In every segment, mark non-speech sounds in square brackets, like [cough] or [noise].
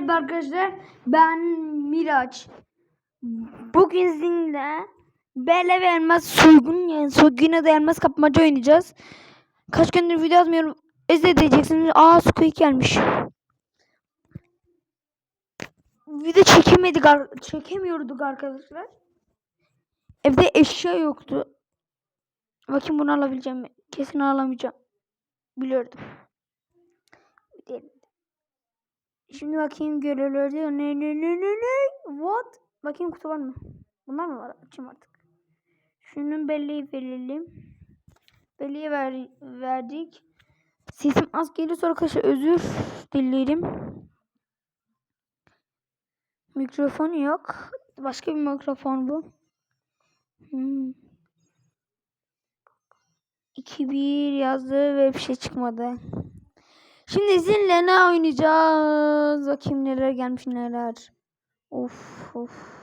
merhaba arkadaşlar. Ben Miraç. Bugün sizinle Bele ve Elmas soygun yani soyguna da elmas kapmaca oynayacağız. Kaç gündür video atmıyorum. Özür diyeceksiniz. Aa Squeak gelmiş. Video çekemedik çekemiyorduk arkadaşlar. Evde eşya yoktu. Bakayım bunu alabileceğim mi? Kesin alamayacağım. Biliyordum. Gidelim. Şimdi bakayım görevlerde ne ne ne ne ne what bakayım kutu var mı? Bunlar mı var? Açayım artık. Şunun belleği verelim. Belleği ver, verdik. Sesim az geliyorsa arkadaşlar özür dilerim. Mikrofon yok. Başka bir mikrofon bu. Hmm. 2-1 yazdı ve bir şey çıkmadı. Şimdi sizinle ne oynayacağız? Bakayım neler gelmiş neler. Of of.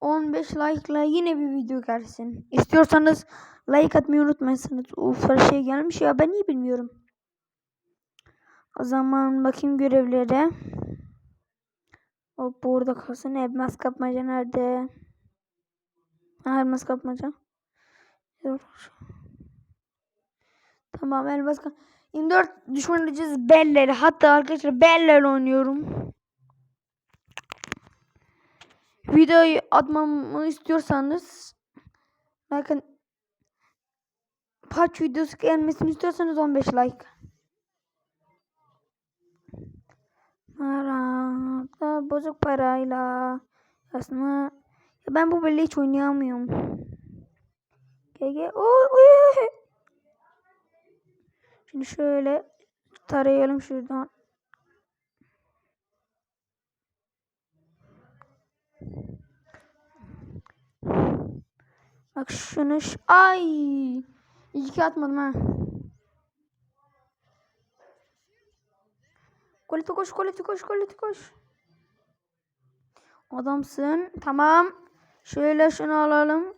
15 like ile yine bir video gelsin. İstiyorsanız like atmayı unutmayasınız. Uf her şey gelmiş ya ben iyi bilmiyorum. O zaman bakayım görevlere. Hop burada kalsın. Elmas kapmaca nerede? Ha elmas kapmaca. Tamam elmas kap 24 düşman edeceğiz belleri. Hatta arkadaşlar beller oynuyorum. Videoyu atmamı istiyorsanız bakın patch videosu gelmesini istiyorsanız 15 like. Arada bozuk parayla aslında ben bu belleği hiç oynayamıyorum. GG. Oy. Şimdi şöyle tarayalım şuradan. Bak şunu ay iyi ki atmadım ha. Koleti koş koleti koş koleti koş. Adamsın. Tamam. Şöyle şunu alalım.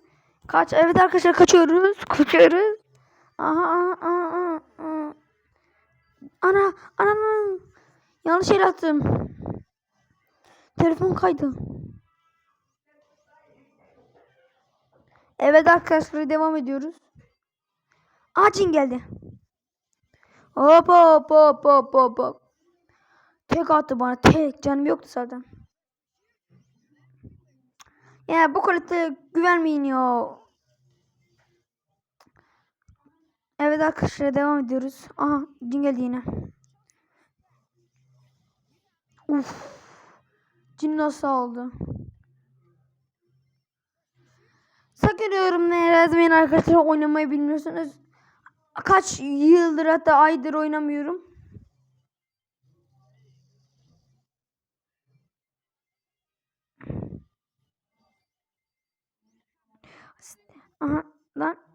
Kaç. Evet arkadaşlar kaçıyoruz. [laughs] Kaçıyoruz. Aha aha aha. aha. Ana ana ana. Yanlış yere attım. Telefon kaydı. Evet arkadaşlar devam ediyoruz. Aa cin geldi. Hop hop hop hop hop hop. Tek attı bana tek canım yoktu zaten. Ya bu kalite güvenmeyin ya. Evet arkadaşlar devam ediyoruz. Aha cin geldi yine. Uf. Cin nasıl oldu? Sakın yorumlara yazmayın arkadaşlar oynamayı bilmiyorsunuz. Kaç yıldır hatta aydır oynamıyorum. Aha lan.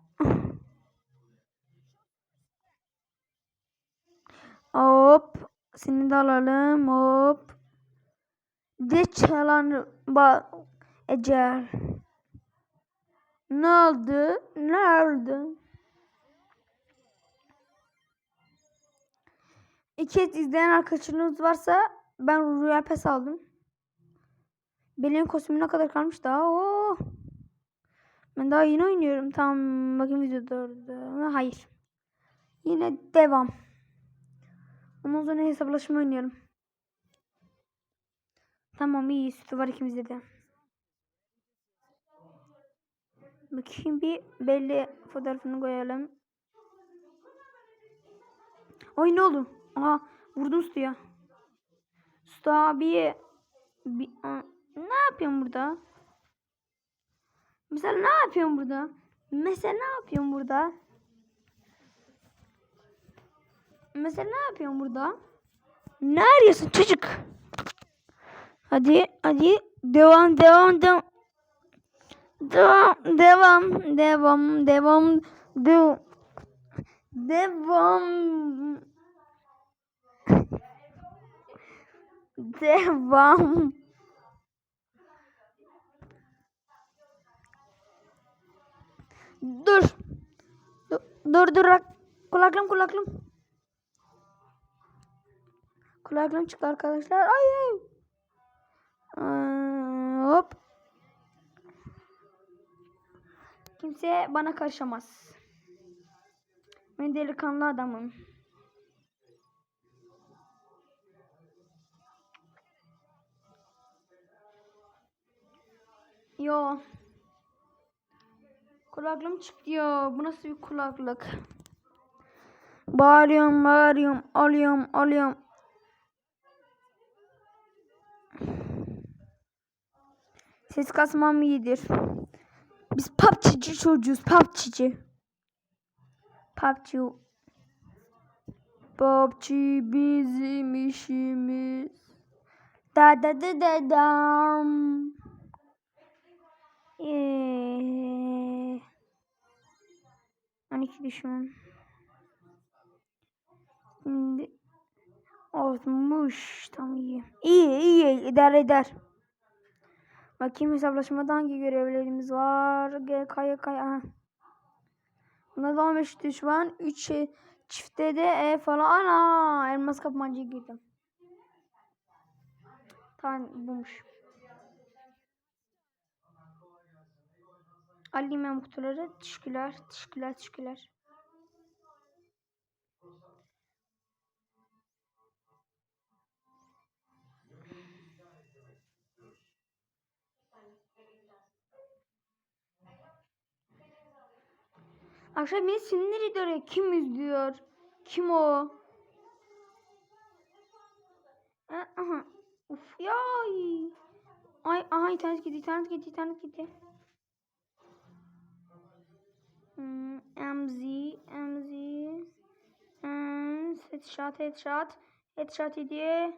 Hop. Seni de alalım. Hop. De çalan Ecel. Ne oldu? Ne oldu? İki et izleyen arkadaşınız varsa ben Royal Pass aldım. Benim kostümü ne kadar kalmış daha? Oo. Ben daha yeni oynuyorum. Tamam bakayım videoda. Hayır. Yine devam. Ondan sonra hesaplaşma oynuyorum. Tamam iyi sütü var ikimizde de. Bakayım bir belli fotoğrafını koyalım. Oy ne oldu? Aha vurdum suya. Usta abi bir, a- ne yapıyorsun burada? Mesela ne yapıyorsun burada? Mesela ne yapıyorsun burada? Mesela ne yapıyorsun burada? Ne arıyorsun çocuk? Hadi hadi. Devam devam devam. Devam devam devam devam. Devam. Devam. Devam. Dur. Dur dur. Kulaklım kulaklım Kulaklığım çıktı arkadaşlar. Ay ay. Hop. Kimse bana karışamaz. Ben delikanlı adamım. Yo. Kulaklığım çıktı ya. Bu nasıl bir kulaklık? Bağırıyorum, bağırıyorum, alıyorum, alıyorum. Ses kasmam iyidir. Biz PUBG'ci çocuğuz, PUBG'ci. PUBG. PUBG bizim işimiz. Da da da da dam. Eee. 12 düşman. Şimdi olmuş. Tam iyi. İyi iyi idare eder. Bakayım hesaplaşmada hangi görevlerimiz var? Gel kaya. Bunda da 15 düşman. 3 şey. Çifte de E falan. Ana elmas kapmancaya girdim. Tamam bulmuş. Bu kutuları. Teşekkürler. Teşekkürler. Teşekkürler. Akşam beni sinir ediyor. Kim izliyor? Kim o? E, Aha. Uf ya. Ay aha internet gitti. internet gitti. internet gitti. Hmm, MZ, MZ. Hmm, headshot, headshot. Headshot yedi.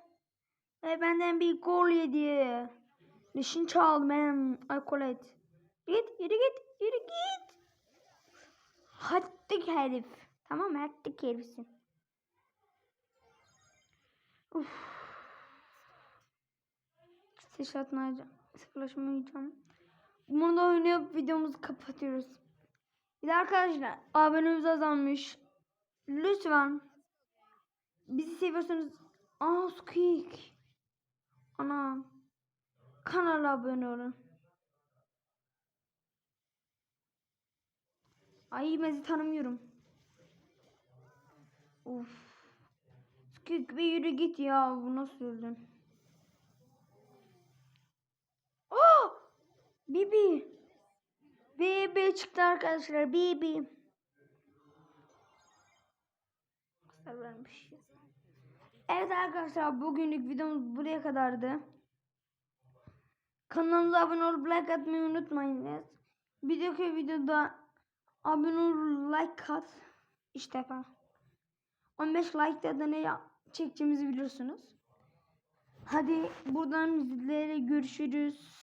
Ve benden bir gol yedi. Dişini çaldım hem. Ay kolet. Git, yürü git, yürü git. Hattık herif. Tamam mı? Hattık herifsin. Uf. Ses atmayacağım. Sıkılaşmayacağım. Bunu da oynayıp videomuzu kapatıyoruz. Bir de arkadaşlar abonemiz azalmış. Lütfen bizi seviyorsanız Aa Squeak. Ana. Kanala abone olun. Ay sizi tanımıyorum. Uf. Squeak bir yürü git ya. Bu nasıl öldün? Oh! Bibi. Bibi çıktı arkadaşlar. Bibi. Vermiş. Evet arkadaşlar bugünlük videomuz buraya kadardı. Kanalımıza abone olup like atmayı unutmayınız. Bir dahaki videoda abone ol like at. İşte falan. 15 like da ne çekeceğimizi biliyorsunuz. Hadi buradan sizlerle görüşürüz.